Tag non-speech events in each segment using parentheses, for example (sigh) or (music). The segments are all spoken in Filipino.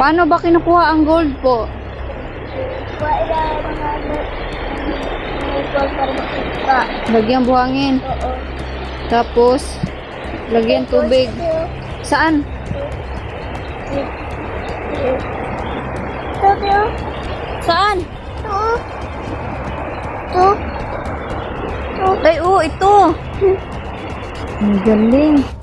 Paano ba kinukuha ang gold po? Wala mga gold para makita. Lagyan buhangin. Tapos, lagyan tubig. Saan? Saan? Ito. Ito. Ito. Ay, oo, ito. Ang galing.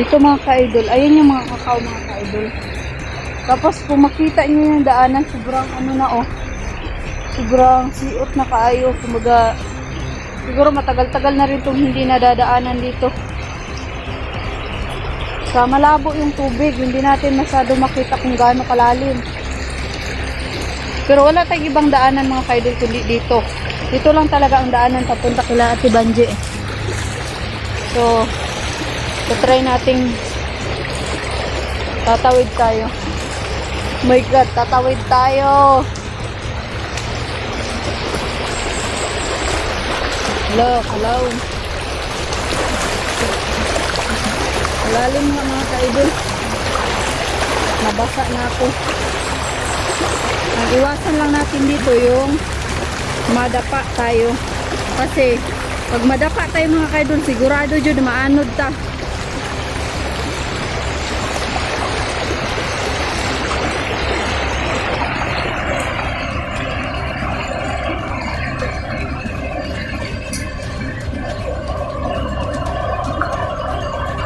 Dito mga ka-idol, ayan yung mga kakao mga ka-idol. Tapos kung makita nyo yung daanan, sobrang ano na oh. Sobrang siot na kaayo. Kumaga, siguro matagal-tagal na rin itong hindi nadadaanan dito. Sa malabo yung tubig, hindi natin masyado makita kung gaano kalalim. Pero wala tayong ibang daanan mga kaidol kundi dito. Dito lang talaga ang daanan papunta kila Ate Banje. So, so try nating tatawid tayo. My God, tatawid tayo. Hello, hello. Malalim nga mga kaidol. Nabasa na ako. Ang iwasan lang natin dito yung madapa tayo. Kasi pag madapa tayo mga kaidol, sigurado dyan maanod ta.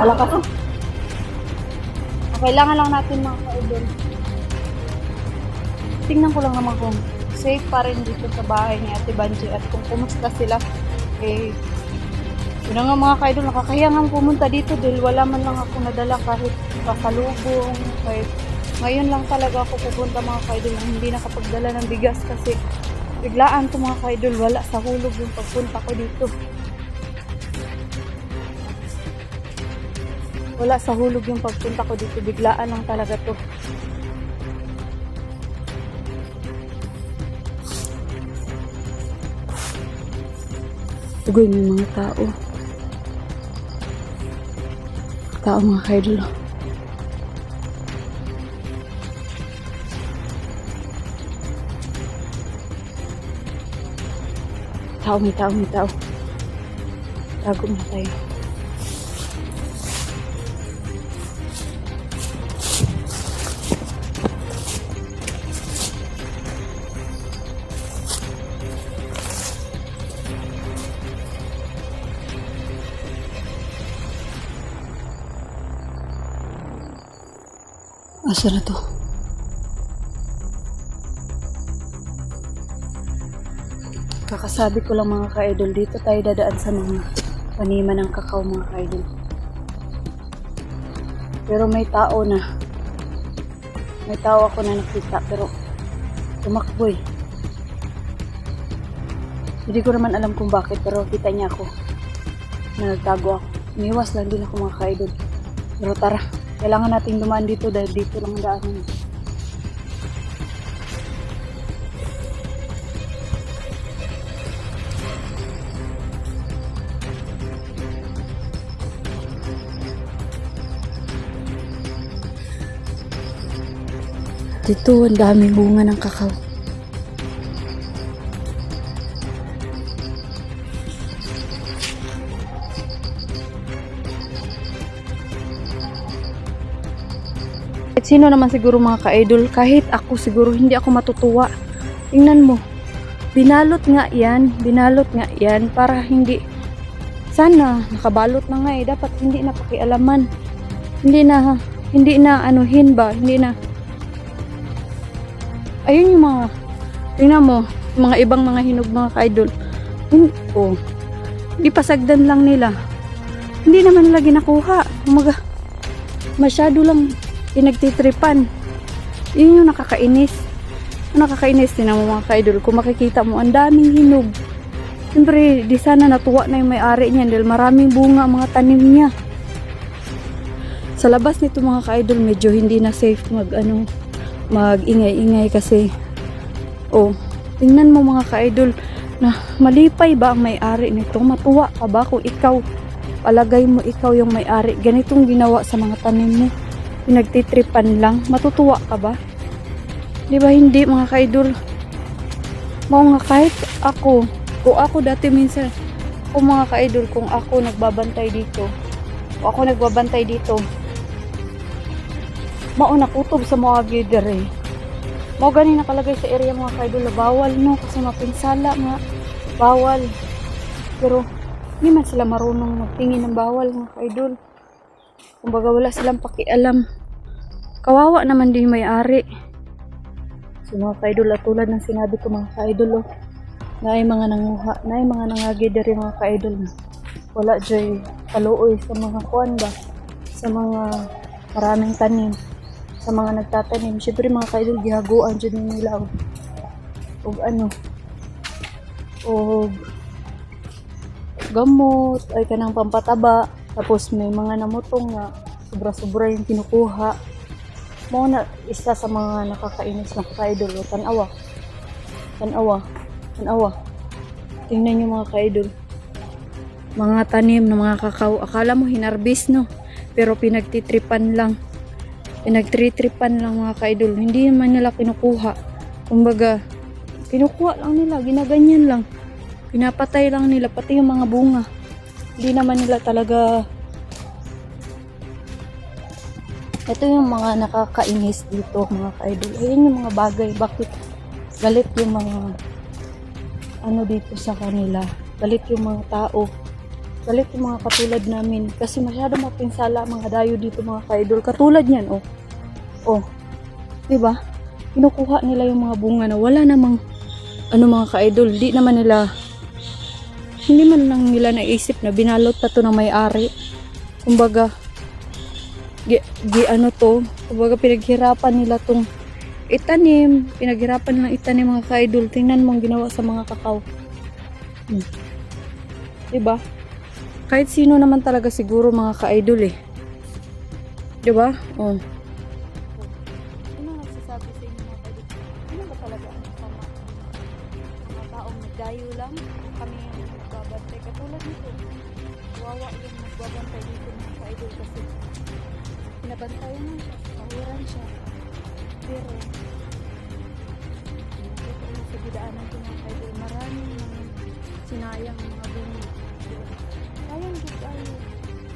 Wala ka Kailangan lang natin mga kaidol. Tingnan ko lang naman kung safe pa rin dito sa bahay ni Ate Banji at kung kumusta sila. Eh, yun nga mga kaidol, nakakaya nga pumunta dito dahil wala man lang ako nadala kahit kasalubong, kahit ngayon lang talaga ako pupunta mga kaidol hindi nakapagdala ng bigas kasi biglaan ko mga kaidol, wala sa hulog yung pagpunta ko dito. Wala sa hulog yung pagpunta ko dito. Biglaan lang talaga to. Ugoy, may mga tao. Tao mga kaidol. Tao, may tao, may tao. Tago na tayo. Asa na to? Kakasabi ko lang mga ka-idol, dito tayo dadaan sa mga panima ng kakao mga ka-idol. Pero may tao na. May tao ako na nakita pero tumakbo eh. Hindi ko naman alam kung bakit pero kita niya ako na nagtago ako. Umiwas lang din ako mga ka-idol. Pero tara, kailangan nating dumaan dito dahil dito lang ang daanan. Dito, ang daming bunga ng kakao. Kahit sino naman siguro mga ka-idol, kahit ako siguro hindi ako matutuwa. Tingnan mo, binalot nga yan, binalot nga yan para hindi, sana nakabalot na nga eh, dapat hindi na pakialaman. Hindi na, hindi na anuhin ba, hindi na, ayun yung mga, tingnan mo, mga ibang mga hinog mga ka-idol. Hindi, oh, hindi lang nila. Hindi naman nila ginakuha. Umaga, masyado lang pinagtitripan. Yun yung nakakainis. Nakakainis din mo mga ka-idol. Kung makikita mo, ang daming hinog. Siyempre, di sana natuwa na yung may-ari niyan dahil maraming bunga mga tanim niya. Sa labas nito mga ka-idol, medyo hindi na safe mag ano, mag-ingay-ingay kasi oh, tingnan mo mga ka-idol na malipay ba ang may-ari nito? Matuwa ka ba kung ikaw palagay mo ikaw yung may-ari ganitong ginawa sa mga tanim mo pinagtitripan lang matutuwa ka ba di ba hindi mga ka-idol Mao nga kahit ako, kung ako dati minsan, kung mga ka-idol, kung ako nagbabantay dito, kung ako nagbabantay dito, mao nakutob sa mga gider eh. Mao gani nakalagay sa area mga ka-idol, bawal no, kasi mapinsala nga, bawal. Pero, hindi man sila marunong magtingin ng bawal mga ka-idol. Kumbaga wala silang pakialam. Kawawa naman din may-ari. So mga ka-idol, tulad ng sinabi ko mga ka-idol, oh, na ay mga nanguha, na ay mga nangagi diri mga ka-idol. Wala joy kaluoy sa mga kuan sa mga maraming tanim, sa mga nagtatanim. Siyempre mga ka-idol, gihaguan dyan nila. Og ano, og gamot, ay kanang pampataba, tapos may mga namutong nga, sobra-sobra yung kinukuha. Mo na isa sa mga nakakainis na ka-idol tanawa. Tanawa. Tanawa. Tingnan nyo mga ka-idol. Mga tanim ng mga kakao. Akala mo hinarbis no? Pero pinagtitripan lang. Pinagtritripan lang mga ka-idol. Hindi man nila kinukuha. Kumbaga kinukuha lang nila. Ginaganyan lang. Pinapatay lang nila pati yung mga bunga hindi naman nila talaga ito yung mga nakakainis dito mga ka-idol. Ayun yung mga bagay. Bakit galit yung mga ano dito sa kanila. Galit yung mga tao. Galit yung mga katulad namin. Kasi masyado mapinsala mga dayo dito mga ka-idol. Katulad yan, oh. Oh. Diba? Kinukuha nila yung mga bunga na wala namang ano mga ka-idol. Di naman nila hindi man lang nila naisip na binalot pa to ng may-ari. Kumbaga, gi, gi ano to, kumbaga pinaghirapan nila tong itanim, pinaghirapan nilang itanim mga ka-idol. Tingnan mo ang ginawa sa mga kakao. Hmm. Diba? Kahit sino naman talaga siguro mga ka-idol eh. Diba? Oh. Ka-idol kasi pinabantayan mo siya, kawiran siya. Pero, ito yung sa gidaanan ko mga kaidol, maraming mga sinayang mga bunga. Sayang din tayo.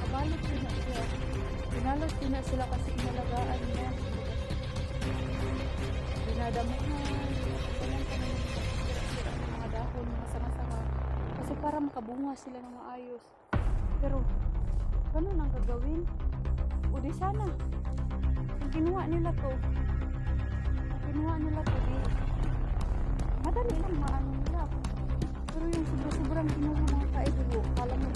Kabalot din na siya. Pinalot din na sila kasi inalagaan niya. Dinadamuhan. Ganyan ka naman mga dahon, mga sama-sama. Kasi para makabunga sila ng maayos. Pero, ganun ang gagawin. O di sana. Kung kinuha nila to, kung kinuha nila to, di, madali lang maano nila. Pero yung sobra-sobrang kinuha mga kaidolo, kala mo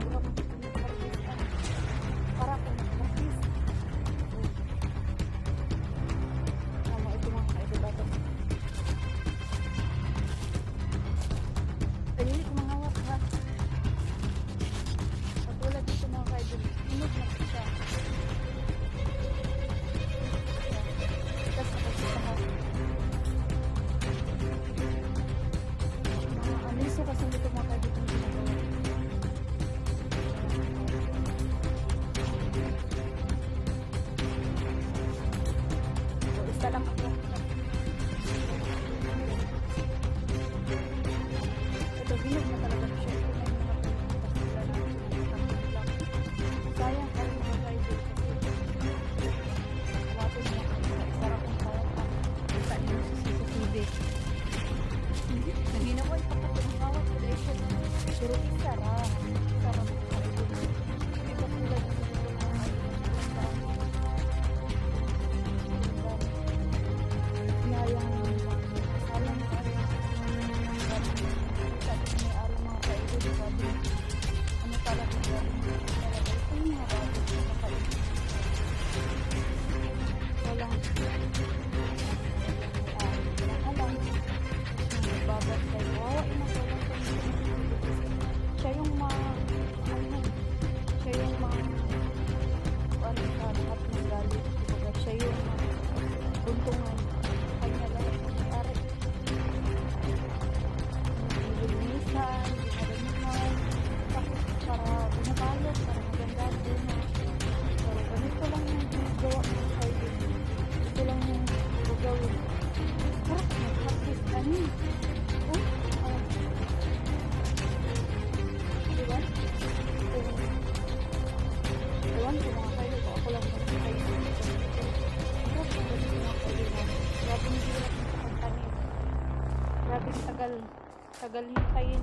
tagal hintayin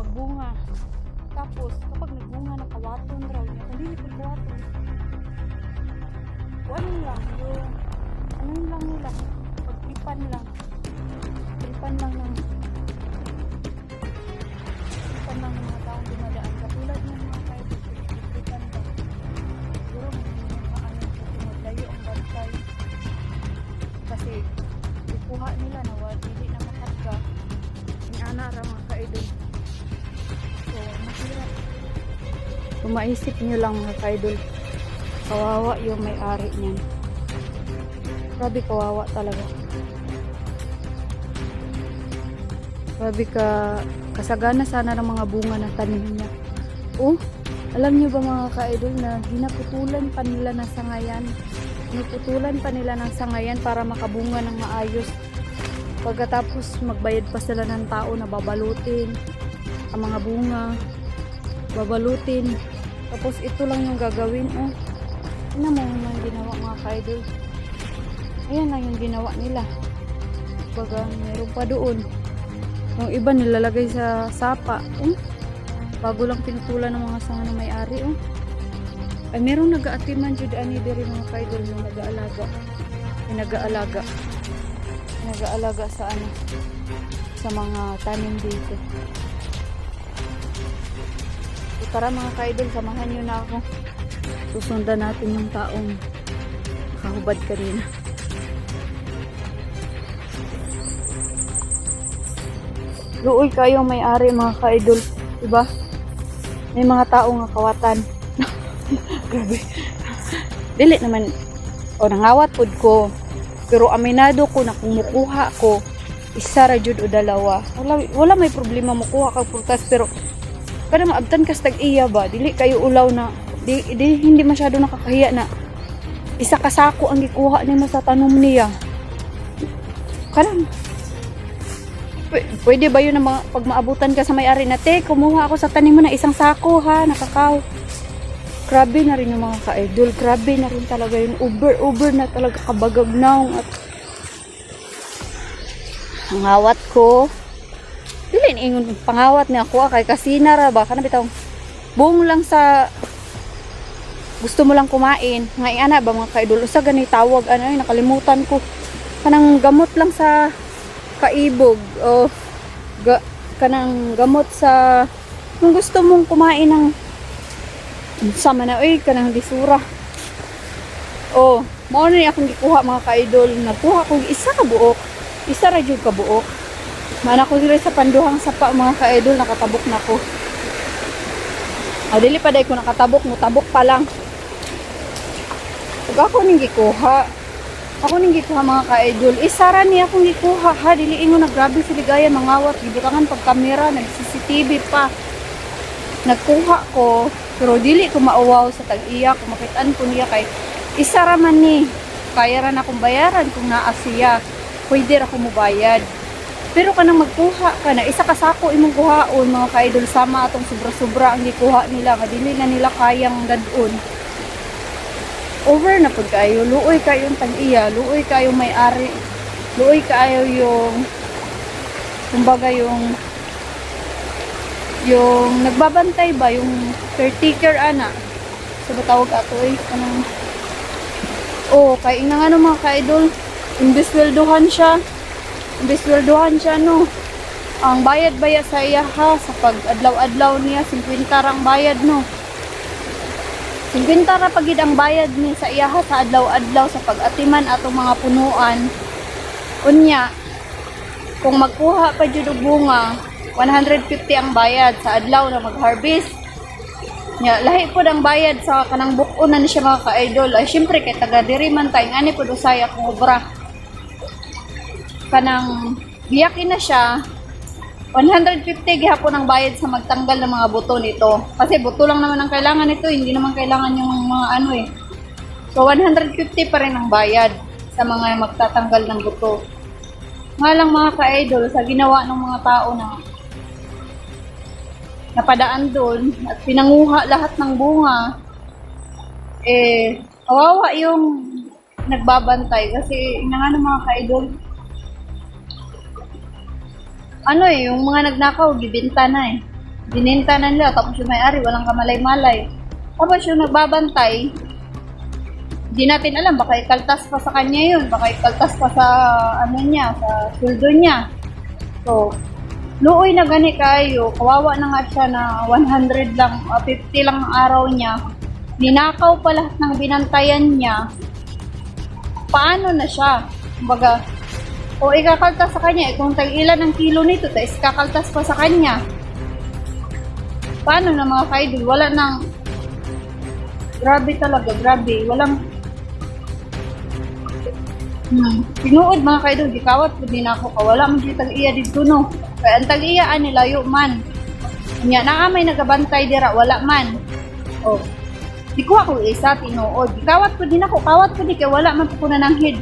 magbunga. Tapos, kapag nagbunga, nakawaton raw niya. Kung hindi ko kawaton. Ano lang, yung, ano lang nila, pagtripan lang. Tripan lang ng, tripan lang ng mga taong dumadaan. Katulad ng mga tayo, tripan lang. Siguro, ano, kasi maglayo ang bantay. Kasi, ikuha nila na wala, hindi na. Inana ra mga kaidol. So, mahirap. Kung maisip nyo lang mga kaidol, kawawa yung may-ari niyan. Grabe kawawa talaga. Grabe ka, kasagana sana ng mga bunga na tanim niya. Oh, alam niyo ba mga ka-idol na hinaputulan pa nila ng sangayan? Hinaputulan pa nila ng sangayan para makabunga ng maayos. Pagkatapos magbayad pa sila ng tao na babalutin ang mga bunga, babalutin. Tapos ito lang yung gagawin. Oh, ano mo yung ginawa mga ka-idol? Ayan na yung ginawa nila. Baga, meron pa doon. Yung iba nilalagay sa sapa. Oh, bago lang pinutulan ng mga sanga ng may-ari. Oh. Ay, merong nag-aatiman dyan ani diri mga kaidol yung nag-aalaga. Yung nag-aalaga. Nag-aalaga sa ano sa mga tanim dito. So, tara mga kaidol, samahan nyo na ako. Susundan natin yung taong kahubad kanina. Luoy kayo may-ari mga ka-idol. Diba? May mga tao nga kawatan. (laughs) Grabe. Dili naman. O nangawat pod ko. Pero aminado ko na kung mukuha ko, isa ra jud o dalawa. Wala, wala may problema mukuha kag prutas pero kada maabtan kas tag iya ba dili kayo ulaw na di, di hindi masyado nakakahiya na isa ka sako ang gikuha nimo sa tanom niya. Pw- Pwede ba yun na mga, pag maabutan ka sa may-ari na, te, kumuha ako sa tanim mo na isang sako ha, nakakaw. Grabe na rin yung mga ka-idol. Grabe na rin talaga yung uber-uber na talaga kabagagnaw. At ang hawat ko, dili ingon pangawat ni ako ah, kay kasina ra ba kana bitaw buong lang sa gusto mo lang kumain. Nga ana ba mga kaidol? Usa gani tawag ano ay nakalimutan ko. Kanang gamot lang sa kaibog o ga, kanang gamot sa kung gusto mong kumain ng sama na oy kanang lisura oh mao na akong gikuha mga kaidol nagkuha ko isa ka buok isa ra jud ka buok mana ko diri sa panduhang sapa mga kaidol nakatabok na ko ah pa dai ko nakatabok mo tabok pa lang ug ako ning gikuha ako ning gikuha mga ka-idol. Isara niya akong gikuha ha. Dili ingo na grabe si Ligaya mangawat. Gibutangan pag kamera. Nag CCTV pa. Nagkuha ko. Pero dili ko mauwaw sa tag-iya. Kung makitaan ko niya kay isara man ni. Kaya ra na akong bayaran kung naa siya. Pwede ra ko mo bayad. Pero kanang magkuha ka na, isa kasako imong kuhaon mga ka-idol sama atong sobra-sobra ang gikuha nila. Nga dili na nila kayang dadon over na pud kayo luoy kayo yung tag-iya luoy kayo may-ari luoy kayo yung kumbaga yung yung nagbabantay ba? Yung caretaker ana? Sa ba tawag ato eh. Kanang oh kay ina nga mga ka-idol imbes welduhan siya. Imbes welduhan siya no? Ang bayad baya sa iya ha? Sa pag adlaw-adlaw niya 50 rang bayad no? 50 ra pagid ang bayad ni sa iyaha sa adlaw-adlaw sa pag-atiman atong mga punuan. Unya, kung magkuha pa jud og bunga, 150 ang bayad sa adlaw na mag-harvest. Nya, lahi po ang bayad sa kanang buko na ni siya mga ka-idol. Ay, syempre, kay taga diri man tayo, ngani po usay akong obra. Kanang, biyakin na siya, 150 gihapon ang bayad sa magtanggal ng mga buto nito. Kasi buto lang naman ang kailangan nito, hindi naman kailangan yung mga ano eh. So 150 pa rin ang bayad sa mga magtatanggal ng buto. Nga lang mga ka-idol, sa ginawa ng mga tao na napadaan doon at pinanguha lahat ng bunga, eh, kawawa yung nagbabantay kasi ina nga ng mga ka-idol, ano eh, yung mga nagnakaw, gibinta na eh. Bininta na nila, tapos yung may-ari, walang kamalay-malay. Tapos yung nagbabantay, di natin alam, baka ikaltas pa sa kanya yun, baka ikaltas pa sa, ano niya, sa sweldo niya. So, luoy na gani kayo, kawawa na nga siya na 100 lang, ah, 50 lang ang araw niya. Ninakaw pa lahat ng binantayan niya. Paano na siya? Kumbaga, o ikakaltas sa kanya, eh, kung tag-ilan ang kilo nito, tapos kakaltas pa sa kanya. Paano na mga kaidol? Wala nang, grabe talaga, grabe. Walang, Hmm. Tinuod mga kaidol, gikawat po din ako. Kawala mo dito tag-iya dito no. Kaya ang tag-iya ani layo man. Nya naa may nagabantay dira wala man. Oh. Di ko ako isa tinuod. Gikawat po din ako, kawat po di kay wala man po na ng head.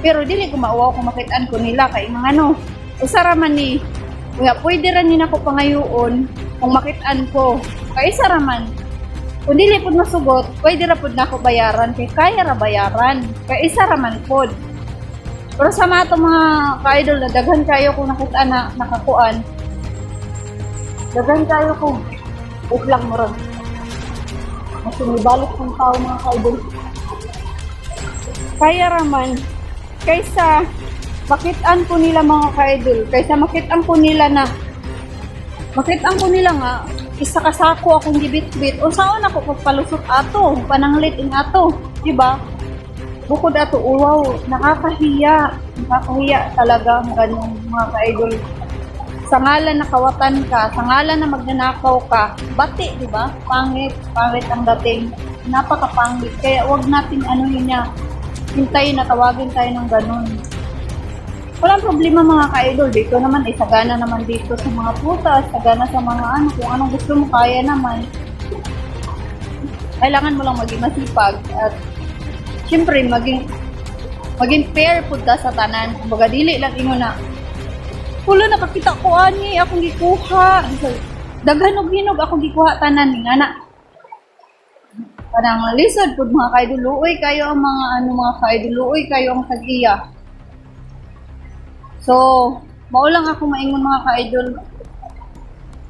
Pero dili ko mauwaw kung makitaan ko nila kay mga ano. Usara man ni Kaya pwede rin din ako pangayoon kung makitaan ko. Kay isa ra man. Kung dili pud masugot, pwede ra pud nako bayaran kay kaya ra bayaran. Kay isa ra man pod. Pero sa mga mga ka-idol na daghan kayo kung nakita na nakakuan. Daghan kayo kung uklang mo ron. Mas sumibalik ng tao mga ka-idol. Kaya raman, kaysa makitaan ko nila mga ka-idol, kaysa makitaan ko nila na makitaan ko nila nga, isa kasako akong gibit-bit, o saan ako pagpalusot ato, pananglit ing ato, di ba? Bukod ato uwaw nakakahiya. Nakakahiya talaga ang ganung mga ka-idol. Sa ngalan na kawatan ka sa ngalan na magnanakaw ka bati di ba? Pangit pangit ang dating. Napakapangit. Kaya wag natin ano yun niya. Hintayin na tawagin tayo ng ganun. Walang problema mga ka-idol. Dito naman eh sagana naman dito sa mga puta sagana sa mga ano kung anong gusto mo kaya naman. Kailangan mo lang maging masipag at syempre maging maging fair pud ka sa tanan. Kumbaga dili lang imo na Wala nakakita ko ani akong gikuha. Daghan og hinog akong gikuha tanan ni ngana Parang lisod pud mga kaiduluoy kayo ang mga ano mga kaiduluoy kayo ang tag-iya. So, mao ako maingon mga kaidol.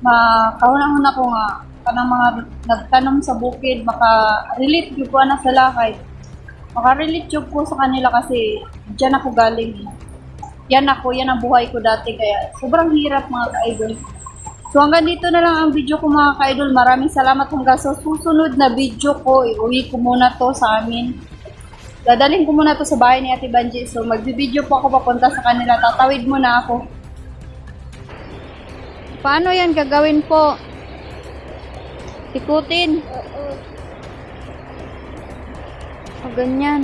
Makahunahon ako nga kanang mga nagtanom sa bukid maka-relate gyud ko na sa lakay makarelate jud ko sa kanila kasi diyan ako galing. eh. Yan ako, yan ang buhay ko dati kaya sobrang hirap mga ka-idol. So hanggang dito na lang ang video ko mga ka-idol. Maraming salamat hanggang sa susunod na video ko. Iuwi ko muna to sa amin. Dadalhin ko muna to sa bahay ni Ate Banji. So magbi-video po ako papunta sa kanila. Tatawid muna ako. Paano yan gagawin po? Ikutin. Oo. Ganyan.